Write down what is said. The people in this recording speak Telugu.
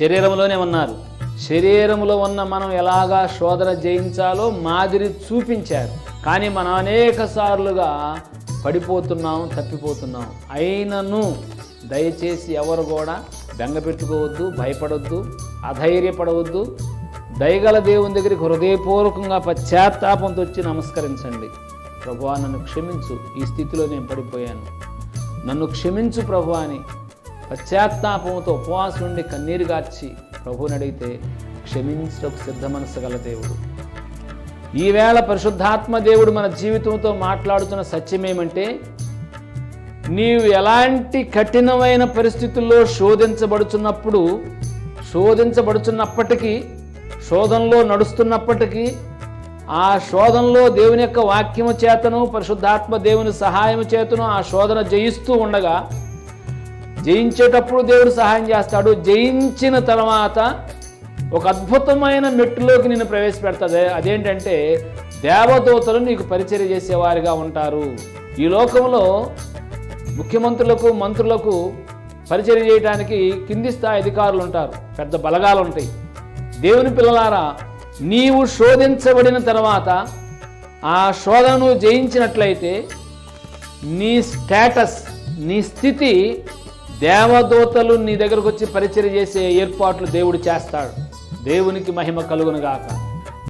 శరీరంలోనే ఉన్నారు. శరీరంలో ఉన్న మనం ఎలాగా శోధన జయించాలో మాదిరి చూపించారు. కానీ మనం అనేక సార్లుగా పడిపోతున్నాం తప్పిపోతున్నాం. అయినను దయచేసి ఎవరు కూడా బెంగ పెట్టుకోవద్దు భయపడవద్దు అధైర్యపడవద్దు. దయగల దేవుని దగ్గరికి హృదయపూర్వకంగా పశ్చాత్తాపంతో వచ్చి నమస్కరించండి. ప్రభువా నన్ను క్షమించు. ఈ స్థితిలో నేను పడిపోయాను. నన్ను క్షమించు ప్రభు అని పశ్చాత్తాపంతో ఉపవాసం నుండి కన్నీరు గార్చి ప్రభువుని అడిగితే క్షమించడానికి సిద్ధ మనసు గల దేవుడు. ఈవేళ పరిశుద్ధాత్మ దేవుడు మన జీవితంతో మాట్లాడుతున్న సత్యమేమంటే నీవు ఎలాంటి కఠినమైన పరిస్థితుల్లో శోధించబడుచున్నప్పుడు శోధించబడుచున్నప్పటికీ శోధనలో నడుస్తున్నప్పటికీ ఆ శోధనలో దేవుని యొక్క వాక్యము చేతను పరిశుద్ధాత్మ దేవుని సహాయము చేతను ఆ శోధన జయిస్తూ ఉండగా జయించేటప్పుడు దేవుడు సహాయం చేస్తాడు. జయించిన తర్వాత ఒక అద్భుతమైన మెట్టులోకి నిన్ను ప్రవేశపెడతాది. అదేంటంటే దేవదూతలు నీకు పరిచర్య చేసేవారిగా ఉంటారు. ఈ లోకంలో ముఖ్యమంత్రులకు మంత్రులకు పరిచయం చేయడానికి కింది స్థాయి అధికారులు ఉంటారు. పెద్ద బలగాలు ఉంటాయి. దేవుని పిల్లలారా నీవు శోధించబడిన తర్వాత ఆ శోధనను జయించినట్లయితే నీ స్టేటస్ నీ స్థితి దేవదూతలు నీ దగ్గరకు వచ్చి పరిచయం చేసే ఏర్పాట్లు దేవుడు చేస్తాడు. దేవునికి మహిమ కలుగునుగాక.